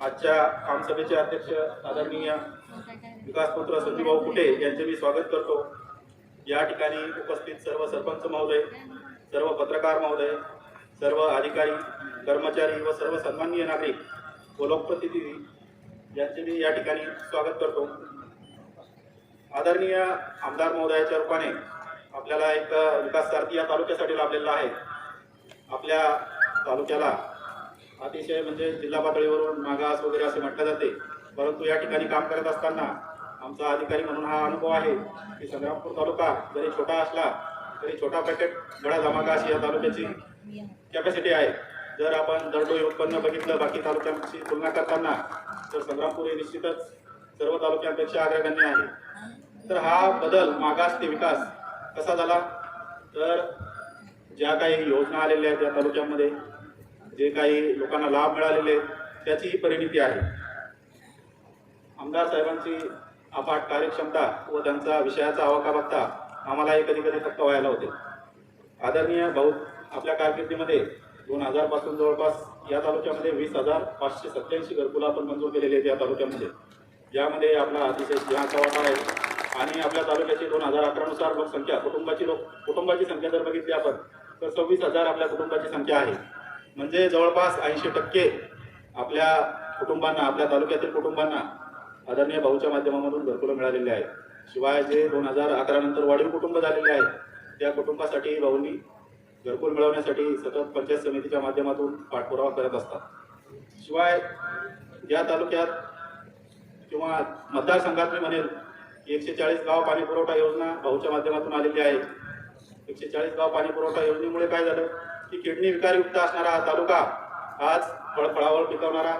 आजच्या आमसभेचे अध्यक्ष आदरणीय विकासपुत्र संजूभाऊ कुटे यांचे मी स्वागत करतो. या ठिकाणी उपस्थित सर्व सरपंच महोदय सर्व पत्रकार महोदय सर्व अधिकारी कर्मचारी व सर्व सन्माननीय नागरिक व लोकप्रतिनिधी यांचे मी या ठिकाणी स्वागत करतो. आदरणीय आमदार महोदयाच्या रूपाने आपल्याला एक विकास सारथी या तालुक्यासाठी लाभलेला आहे. आपल्या तालुक्याला अतिशय म्हणजे जिल्हा पातळीवरून मागास वगैरे असे म्हटले जाते. परंतु या ठिकाणी काम करत असताना आमचा अधिकारी म्हणून हा अनुभव आहे की संग्रामपूर तालुका जरी छोटा असला तरी छोटा पॅकेट बडा धमाका अशी या तालुक्याची कॅपॅसिटी आहे. जर आपण दरडोई उत्पन्न बघितलं बाकी तालुक्यांची तुलना करताना तर संग्रामपूर हे निश्चितच सर्व तालुक्यांपेक्षा अग्रगण्य आहे. तर हा बदल मागास ते विकास कसा झाला? तर ज्या काही योजना आलेल्या आहेत त्या तालुक्यामध्ये जे काही लोकांना लाभ मिळालेले त्याची ही परिणिती आहे. आमदार साहेबांची अफाट कार्यक्षमता व त्यांचा विषयाचा आवाका बघता आम्हालाही कधी कधी थक्क व्हायला होते. आदरणीय भाऊ आपल्या कारकिर्दीमध्ये दोन हजारपासून जवळपास या तालुक्यामध्ये वीस हजार पाचशे सत्याऐंशी घरकुलं आपण मंजूर केलेले आहेत या तालुक्यामध्ये. यामध्ये आपला अतिशय सिंहाचा वाटा आहे आणि आपल्या तालुक्याची दोन हजार अकरानुसार लोकसंख्या कुटुंबाची लोक कुटुंबाची संख्या जर बघितली आपण तर सव्वीस हजार आपल्या कुटुंबाची संख्या आहे. म्हणजे जवळपास ऐंशी टक्के आपल्या कुटुंबांना आपल्या तालुक्यातील कुटुंबांना आदरणीय भाऊच्या माध्यमामधून घरकुलं मिळालेले आहे शिवाय जे दोन हजार अकरा नंतर वाढीव कुटुंब झालेले आहेत त्या कुटुंबासाठी भाऊंनी घरकुल मिळवण्यासाठी सतत पंचायत समितीच्या माध्यमातून पाठपुरावा करत असतात. शिवाय या तालुक्यात किंवा मतदारसंघात मी म्हणेल की एकशे चाळीस गाव पाणी पुरवठा योजना भाऊच्या माध्यमातून आलेली आहे. एकशे चाळीस गाव पाणी पुरवठा योजनेमुळे काय झालं? की किडनी विकारयुक्त असणारा हा तालुका आज फळफळावळ पिकवणारा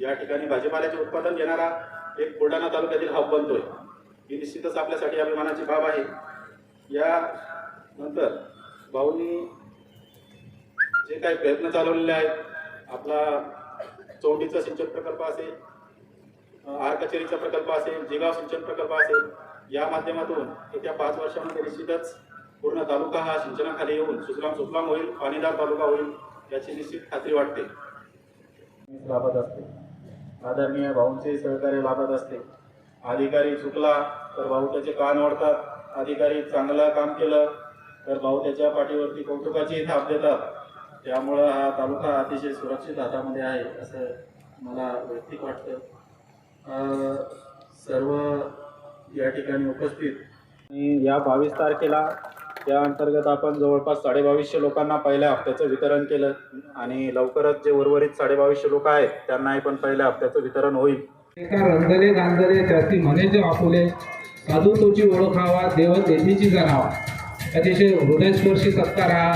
या ठिकाणी भाजीपाल्याचे उत्पादन घेणारा एक बुलढाणा तालुक्यातील हब बनतोय. ही निश्चितच आपल्यासाठी अभिमानाची बाब आहे. या नंतर भाऊंनी जे काही प्रयत्न चालवलेले आहेत आपला चौंडीचा सिंचन प्रकल्प असेल आर कचेरीचा प्रकल्प असेल जेगाव सिंचन प्रकल्प असेल या माध्यमातून येत्या पाच वर्षामध्ये निश्चितच पूर्ण तालुका हा सिंचनाखाली येऊन सुजलाम सुफलाम होईल पाणीदार तालुका होईल याची निश्चित खात्री वाटते. लाभत असते. आदरणीय भाऊंचे सहकार्य लाभत असते. अधिकारी चुकला तर भाऊ त्याचे कान वाढतात अधिकारी चांगलं काम केलं तर भाऊ त्याच्या पाठीवरती कौतुकाची थाप देतात. त्यामुळं हा तालुका अतिशय सुरक्षित हातामध्ये आहे असं मला वैयक्तिक वाटतं. सर्व या ठिकाणी उपस्थित. आणि या बावीस तारखेला त्या अंतर्गत आपण जवळपास साडेबावीसशे लोकांना पहिल्या हप्त्याचं वितरण केलं आणि लवकरच जे उर्वरित साडेबावीसशे लोक आहेत त्यांनाही पण पहिल्या हप्त्याचं वितरण होईल. एका रंगले गांधले त्याची म्हणे वापुले साधू तोची ओळखावा देव देवीची जरावा अतिशय हृदयस्पर्शी सत्कार हा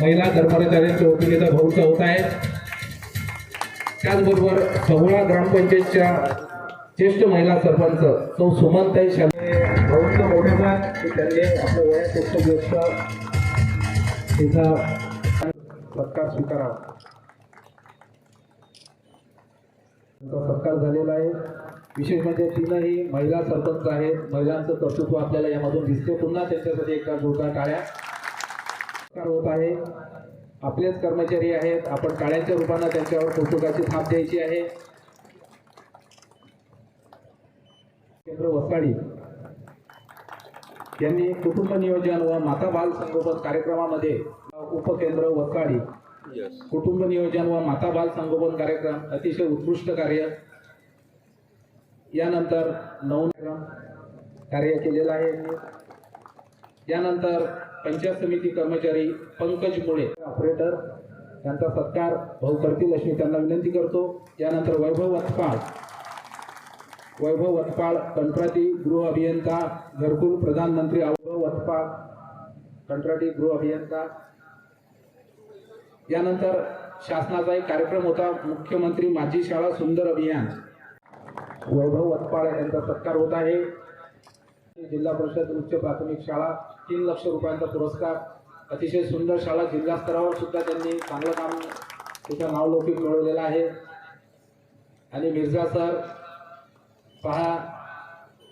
महिला कर्मचाऱ्यांच्या वतीने भाऊचा होत आहे. त्याचबरोबर सगळा ग्रामपंचायतच्या ज्येष्ठ महिला सरपंच सौ सुमनताई शाले की त्यांनी आपल्या वयापेक्षा तिचा सत्कार स्वीकारावा. त्यांचा सत्कार झालेला आहे. विशेष म्हणजे तीनही महिला सरपंच आहेत. महिलांचं कर्तृत्व आपल्याला यामधून दिसते पुन्हा त्यांच्यासाठी एका जोरदार टाळ्या सत्कार होत आहे. आपलेच कर्मचारी आहेत. आपण टाळ्यांच्या रूपानं त्यांच्यावर कौतुकाची थाप द्यायची आहे. केंद्र वसाडी. यांनी कुटुंब नियोजन व माता बाल संगोपन कार्यक्रमामध्ये उपकेंद्र वसाडी कुटुंब नियोजन व माता बाल संगोपन कार्यक्रम अतिशय उत्कृष्ट कार्य. यानंतर नवनिर्माण कार्य केलेलं आहे. यांनी. यानंतर पंचायत समिती कर्मचारी पंकज मुळे ऑपरेटर यांचा सत्कार भाऊ करतील अशी त्यांना विनंती करतो. यानंतर वैभव वत्पाळ वैभव वत्पाळ कंत्राटी गृह अभियंता घरकुल प्रधानमंत्री वैभव वत्पाळ कंत्राटी गृह अभियंता. यानंतर शासनाचा एक कार्यक्रम होता मुख्यमंत्री माझी शाळा सुंदर अभियान. वैभव वत्पाळ यांचा सत्कार होत आहे. जिल्हा परिषद उच्च प्राथमिक शाळा तीन लक्ष रुपयांचा पुरस्कार. अतिशय सुंदर शाळा जिल्हा स्तरावर सुद्धा त्यांनी चांगलं काम तिथं नावलौकिक मिळवलेलं आहे. आणि मिर्झा सर पहा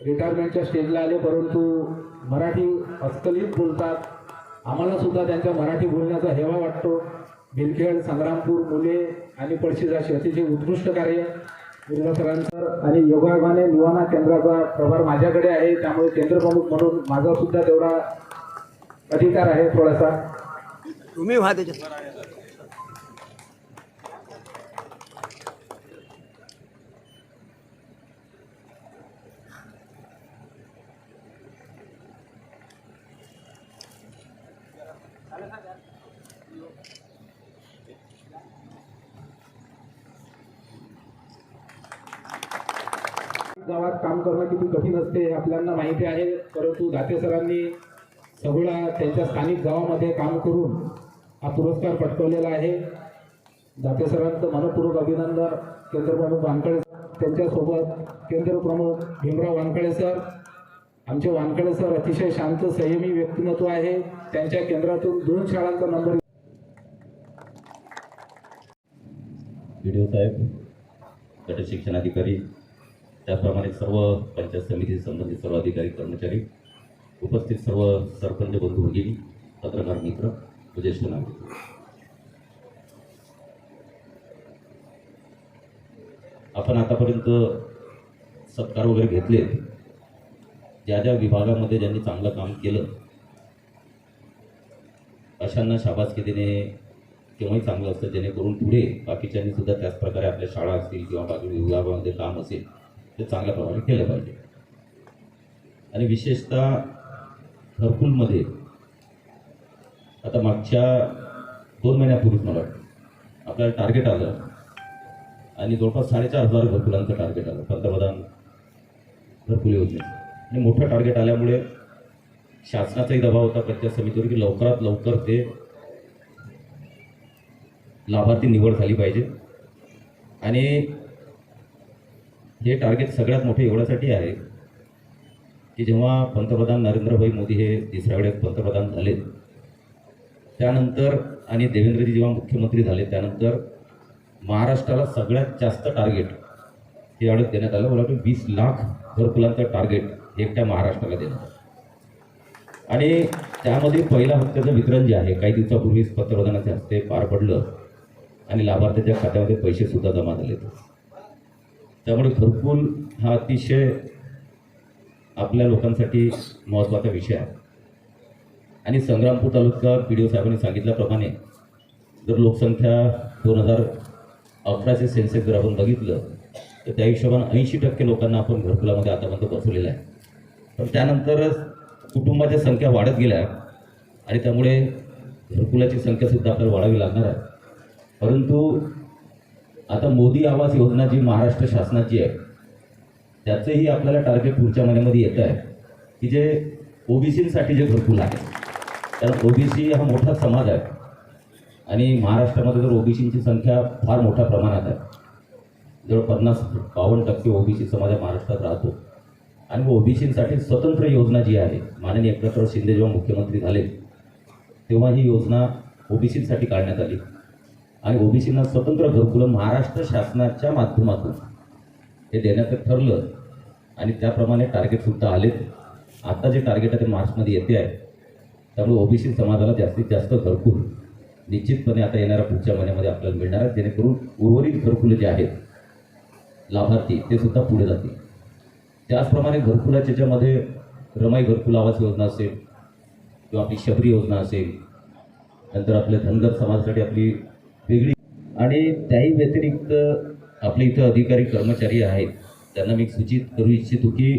रिटायरमेंटच्या स्टेजला आले परंतु मराठी अस्खलित बोलतात. आम्हाला सुद्धा त्यांच्या मराठी बोलण्याचा हेवा वाटतो. भिलखेड संग्रामपूर मुले आणि पळशीजाशी अतिशय उत्कृष्ट कार्य. बिर्ला सरांचं आणि योगायोगाने निवाना केंद्राचा प्रभार माझ्याकडे आहे. त्यामुळे केंद्रप्रमुख म्हणून माझा सुद्धा तेवढा अधिकार आहे थोडासा. तुम्ही गावात काम करणं किती कठीण असते हे आपल्याला माहिती आहे. परंतु दाते सरांनी सगळा त्यांच्या स्थानिक गावामध्ये काम करून हा पुरस्कार पटकवलेला आहे. दाते सरांचं मनपूर्वक अभिनंदन. केंद्रप्रमुख वानकडे त्यांच्यासोबत. केंद्रप्रमुख भीमराव वानकडे सर. आमचे वानकडे सर अतिशय शांत संयमी व्यक्तिमत्व आहे. त्यांच्या केंद्रातून दोन शाळांचा नंबर व्हिडिओ साहेब गट शिक्षणाधिकारी त्याप्रमाणे सर्व पंचायत समिती संबंधित सर्व अधिकारी कर्मचारी उपस्थित सर्व सरपंच बंधू भगिनी पत्रकार मित्र ज्येष्ठ नागरिक. आपण आतापर्यंत सत्कार वगैरे घेतले. ज्या ज्या विभागामध्ये ज्यांनी चांगलं काम केलं अशांना शाबासकी देणे केव्हाही चांगलं असतं. जेणेकरून पुढे बाकीच्यांनी सुद्धा त्याच प्रकारे आपल्या शाळा असतील किंवा बाकी विभागामध्ये काम असेल ते चांगल्या प्रकारे केलं पाहिजे. आणि विशेषतः घरकुलमध्ये आता मागच्या दोन महिन्यापूर्वीच मला वाटतं आपल्याला टार्गेट आलं. आणि जवळपास साडेचार हजार घरकुलांचं टार्गेट आलं पंतप्रधान घरकुल योजनेचं. आणि मोठं टार्गेट आल्यामुळे शासनाचाही दबाव होता पंचायत समितीवर की लवकरात लवकर ते लाभार्थी निवड झाली पाहिजे. आणि हे टार्गेट सगळ्यात मोठे एवढ्यासाठी आहे की जेव्हा पंतप्रधान नरेंद्रभाई मोदी हे तिसऱ्या वेळेस पंतप्रधान झाले त्यानंतर आणि देवेंद्रजी जेव्हा मुख्यमंत्री झाले त्यानंतर महाराष्ट्राला सगळ्यात जास्त टार्गेट हे यावेळेस देण्यात आलं. मला वाटतं वीस लाख घरकुलांचं टार्गेट एकट्या महाराष्ट्राला देण्यात आलं. आणि त्यामध्ये पहिल्या हप्त्याचं वितरण जे आहे काही दिवसापूर्वीच पंतप्रधानाच्या हस्ते पार पडलं आणि लाभार्थ्याच्या खात्यामध्ये पैसेसुद्धा जमा झाले त्यामुळे घरकुल हा अतिशय आपल्या लोकांसाठी महत्त्वाचा विषय आहे. आणि Sangrampur taluka P D O साहेबांनी सांगितल्याप्रमाणे जर लोकसंख्या दोन हजार अकराचे सेन्सेस जर आपण बघितलं तर त्या हिशोबानं ऐंशी टक्के लोकांना आपण घरकुलामध्ये आतापर्यंत बसवलेलं आहे. पण त्यानंतरच कुटुंबाच्या संख्या वाढत गेल्या आणि त्यामुळे घरकुलाची संख्यासुद्धा आपल्याला वाढावी लागणार आहे. परंतु आता मोदी आवास योजना जी महाराष्ट्र शासनाची आहे त्याचंही आपल्याला टार्गेट पुढच्या महिन्यामध्ये येतं आहे. की जे ओबीसीसाठी जे घरकुल आहे कारण ओबीसी हा मोठा समाज आहे. आणि महाराष्ट्रामध्ये तर ओबीसींची संख्या फार मोठ्या प्रमाणात आहे जवळ पन्नास बावन्न टक्के ओबीसी समाज हा महाराष्ट्रात राहतो. आणि ओबीसींसाठी स्वतंत्र योजना जी आहे माननीय एकनाथराव शिंदे जेव्हा मुख्यमंत्री झाले तेव्हा ही योजना ओबीसींसाठी काढण्यात आली. आणि ओबीसींना स्वतंत्र घरकुलं महाराष्ट्र शासनाच्या माध्यमातून. हे देण्याचं ठरलं आणि त्याप्रमाणे टार्गेटसुद्धा आलेत. आता जे टार्गेट आहे ते मार्चमध्ये येते आहे. त्यामुळे ओबीसी समाजाला जास्तीत जास्त घरकुल निश्चितपणे आता येणाऱ्या पुढच्या महिन्यामध्ये आपल्याला मिळणार आहे. जेणेकरून उर्वरित घरकुलं जे आहेत लाभार्थी ते सुद्धा पुढे जातील. त्याचप्रमाणे घरकुलाच्या याच्यामध्ये रमाई घरकुल आवास योजना असेल किंवा आपली शबरी योजना असेल नंतर आपल्या धनगर समाजासाठी आपली वेगळी. आणि त्याही व्यतिरिक्त आपले इथं अधिकारी कर्मचारी आहेत त्यांना मी सूचित करू इच्छितो की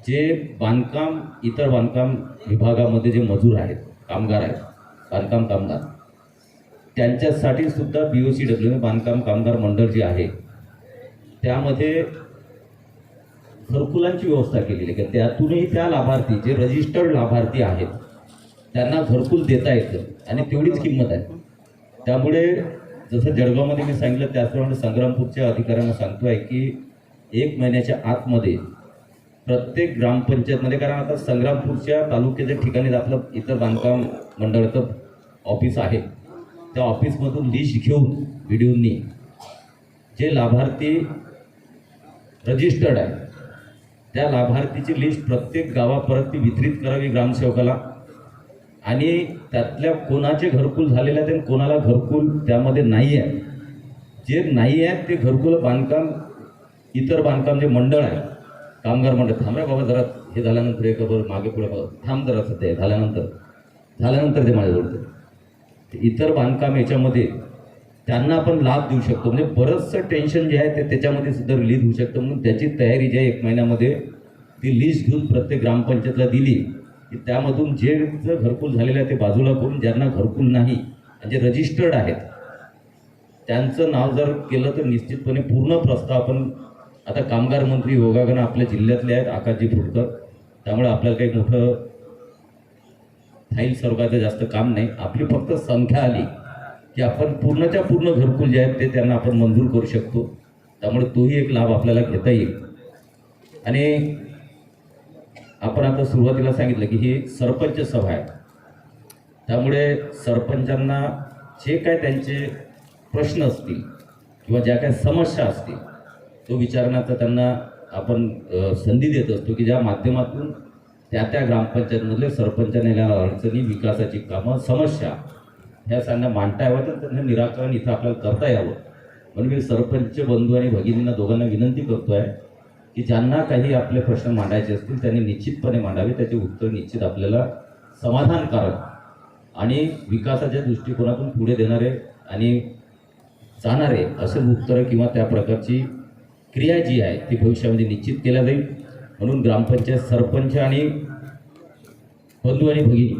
जे बांधकाम इतर बांधकाम विभागामध्ये जे मजूर आहेत कामगार आहेत बांधकाम कामगार त्यांच्यासाठी सुद्धा बी ओ सी डब्ल्यू बांधकाम कामगार मंडळ जे आहे त्यामध्ये घरकुलांची व्यवस्था केलेली आहे. की त्यातूनही त्या लाभार्थी जे रजिस्टर्ड लाभार्थी आहेत त्यांना घरकुल देता येतं आणि तेवढीच किंमत आहे. त्यामुळे जसं जळगावमध्ये मी सांगितलं त्याचप्रमाणे संग्रामपूरच्या अधिकाऱ्यांना सांगतो आहे की एक महिन्याच्या आतमध्ये प्रत्येक ग्रामपंचायतमध्ये कारण आता संग्रामपूरच्या तालुक्याच्या ठिकाणी आपलं इतर बांधकाम मंडळाचं ऑफिस आहे त्या ऑफिसमधून लिस्ट घेऊन व्हिडिओनी जे लाभार्थी रजिस्टर्ड आहे त्या लाभार्थीची लिस्ट प्रत्येक गावापर्यंत ती वितरित करावी ग्रामसेवकाला. आणि त्यातल्या कोणाचे घरकुल झालेले आहेत आणि कोणाला घरकुल त्यामध्ये नाही आहे जे नाही आहेत ते घरकुल बांधकाम इतर बांधकाम जे मंडळ आहे कामगार मंडळ थांब बाबा जरा हे झाल्यानंतर एक बरं मागे पुढे बघा. थांब जरा सध्या झाल्यानंतर. झाल्यानंतर ते माझ्याजवळ ते. इतर बांधकाम याच्यामध्ये त्यांना आपण लाभ देऊ शकतो. म्हणजे बरंचसं टेन्शन जे आहे ते त्याच्यामध्ये सुद्धा रिलीज होऊ शकतं. म्हणून त्याची तयारी जी आहे एक महिन्यामध्ये ती लिस्ट घेऊन प्रत्येक ग्रामपंचायतला दिली. की त्यामधून जे ज घरकुल झालेलं आहे ते बाजूला करून ज्यांना घरकुल नाही जे रजिस्टर्ड आहेत त्यांचं नाव जर केलं तर निश्चितपणे पूर्ण प्रस्ताव आपण आता कामगार मंत्री योगागन आपल्या जिल्ह्यातले आहेत आकाशजी फुटकर त्यामुळे आपल्याला काही मोठं थाईल स्वरूपाचं जास्त काम नाही. आपली फक्त संख्या आली की आपण पूर्णच्या पूर्ण घरकुल जे आहेत ते त्यांना आपण मंजूर करू शकतो. त्यामुळे तोही एक लाभ आपल्याला घेता येईल. आणि आपण आता सुरुवातीला सांगितलं की ही सरपंच सभा आहे. त्यामुळे सरपंचांना जे काय त्यांचे प्रश्न असतील किंवा ज्या काय समस्या असतील तो विचारण्याचा त्यांना आपण संधी देत असतो की ज्या माध्यमातून त्या त्या ग्रामपंचायतमधले सरपंचाने या अडचणी विकासाची कामं समस्या ह्या सांगण्या मांडता यावं तर त्यांना निराकरण इथं आपल्याला करता यावं. म्हणून मी सरपंच बंधू आणि भगिनींना दोघांना विनंती करतो आहे की ज्यांना काही आपले प्रश्न मांडायचे असतील त्यांनी निश्चितपणे मांडावे. त्याचे उत्तर निश्चित आपल्याला समाधानकारक आणि विकासाच्या दृष्टिकोनातून पुढे देणारे आणि जाणारे असे उत्तरं किंवा त्या प्रकारची क्रिया जी आहे ती भविष्यामध्ये निश्चित केल्या जाईल. म्हणून ग्रामपंचायत सरपंच आणि बंधू आणि भगिनी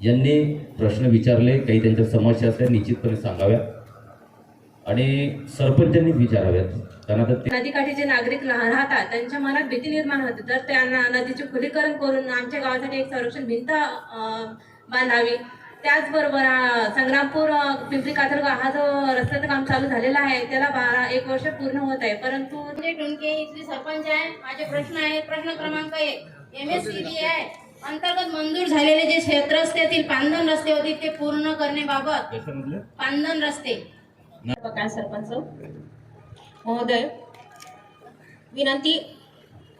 यांनी प्रश्न विचारले काही त्यांच्या समस्या असल्या निश्चितपणे सांगाव्या आणि सरपंचांनी विचाराव्यात. कारण आता ते नदीकाठी जे नागरिक राहतात त्यांच्या मनात भीती निर्माण होते. तर त्यांना नदीचे खुलीकरण करून आमच्या गावासाठी एक संरक्षण भिंत बांधावी. त्याचबरोबर संग्रामपूर पिंपरी कातरगाव हा जो रस्त्याचं काम चालू झालेला आहे त्याला बारा एक वर्ष पूर्ण होत आहे. परंतु म्हणजे टुणके इथली सरपंच आहे माझे प्रश्न आहेत. प्रश्न क्रमांक एक एम एस सी बी आहे. अंतर्गत मंजूर झालेले जे क्षेत्र रस्त्यातील पांदन रस्ते होते ते पूर्ण करण्याबाबत पांदन रस्ते. बकाल सरपंच. महोदय विनंती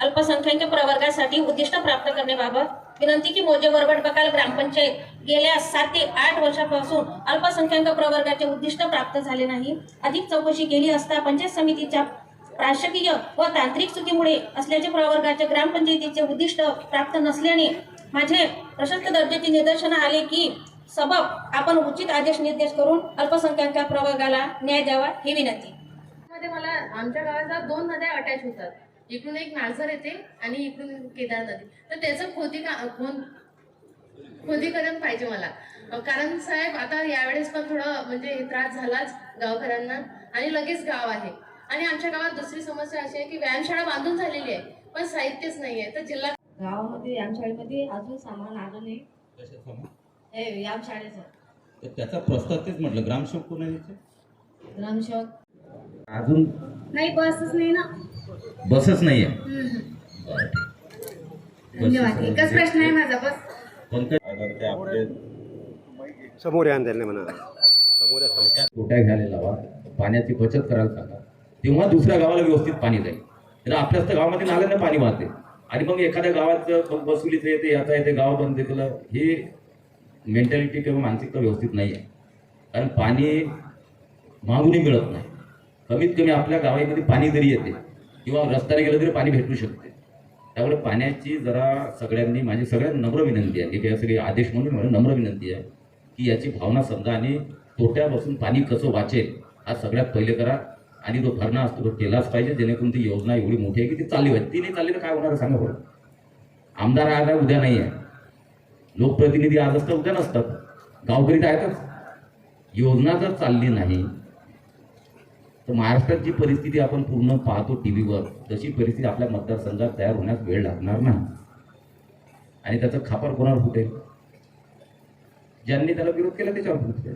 अल्पसंख्याक प्रवर्गासाठी उद्दिष्ट प्राप्त करण्याबाबत विनंती की मोजे वरवट बकाल ग्रामपंचायत गेल्या सात ते आठ वर्षापासून अल्पसंख्याक प्रवर्गाचे उद्दिष्ट प्राप्त झाले नाही. अधिक चौकशी केली असता पंचायत समितीच्या प्रशासकीय व तांत्रिक चुकीमुळे असल्याचे प्रवर्गाचे ग्रामपंचायतीचे उद्दिष्ट प्राप्त नसल्याने माझे प्रशस्त दर्जाचे निदर्शन आले की सबब आपण उचित आदेश निर्देश करून अल्पसंख्याक प्रवर्गाला न्याय द्यावा ही विनंती. मध्ये मला आमच्या गावाच्या दोन नद्या अटॅच होतात. इकडून एक नाळसर येते आणि इकडून केदार नदी. तर त्याचं खोदी का खोद खोदीकरण पाहिजे मला. कारण साहेब आता यावेळेस पण थोडं म्हणजे त्रास झालाच गावकऱ्यांना. आणि लगेच गाव आहे. आणि आमच्या गावात दुसरी समस्या अशी आहे की व्यायामशाळा बांधून झालेली आहे पण साहित्यच नाही आहे. तर जिल्हा गावामध्ये व्यायामशाळेमध्ये अजून सामान आलं नाही. हे व्यायामशाळेचं तर त्याचा प्रस्ताव तेच म्हटलं ग्रामसेवक कोण आहे? ग्रामसेवक अजून? नाही बसच नाही ना. बसच नाही आहे धन्यवाद. एकच प्रश्न आहे माझा बस. पंकज समोर या त्यांना म्हणा. समोर या समोर गोट्या घ्यायला लावा? पाण्याची बचत करायला सांगा. तेव्हा दुसऱ्या गावाला व्यवस्थित पाणी जाईल. तर आपल्याच तर गावामध्ये नाल्यानं पाणी वाहते. आणि मग एखाद्या गावात मग वसुलीचं येते याचा येते गाव बंद केलं हे मेंटॅलिटी किंवा मानसिकता व्यवस्थित नाही आहे कारण पाणी मागूनही मिळत नाही. कमीत कमी आपल्या गावामध्ये पाणी जरी येते किंवा रस्त्याने गेलं तरी पाणी भेटू शकते. त्यामुळे पाण्याची जरा सगळ्यांनी माझी सगळ्यात नम्र विनंती आहे. की काही सगळे आदेश म्हणून म्हणून नम्र विनंती आहे की याची भावना समजा आणि तोट्यापासून पाणी कसं वाचेल हा सगळ्यात पहिले करा आणि जो भरणा असतो तो केलाच पाहिजे. जेणेकरून ती योजना एवढी मोठी आहे की ती चालली पाहिजे. ती नाही चालली तर काय होणार सांगा बरं? आमदार आज आहे उद्या नाही आहे. लोकप्रतिनिधी आज असतात उद्या नसतात. गावकरी तर आहेतच. योजना जर चालली नाही तर महाराष्ट्रात जी परिस्थिती आपण पूर्ण पाहतो टी व्हीवर तशी परिस्थिती आपल्या मतदारसंघात तयार होण्यास वेळ लागणार नाही. आणि त्याचं खापर कोणावर फुटेल? ज्यांनी त्याला विरोध केला त्याच्यावर फुटेल.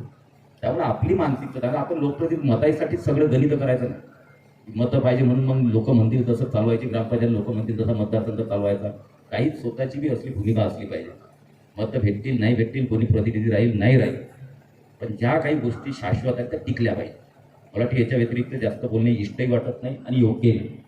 त्यामुळे आपली मानसिकता कारण आपण लोकप्रतिनिधी मताईसाठीच सगळं गणित करायचं नाही. मतं पाहिजे म्हणून मग लोक म्हणतील तसं चालवायची ग्रामपंचायत लोक म्हणतील तसा मतदारसंघ चालवायचा. काही स्वतःची बी असली भूमिका असली पाहिजे. मतं भेटतील नाही भेटतील कोणी प्रतिनिधी राहील नाही राहील. पण ज्या काही गोष्टी शाश्वत आहेत त्या टिकल्या पाहिजे. मला वाटतं याच्या व्यतिरिक्त जास्त बोलणे इष्टही वाटत नाही आणि योग्यही नाही.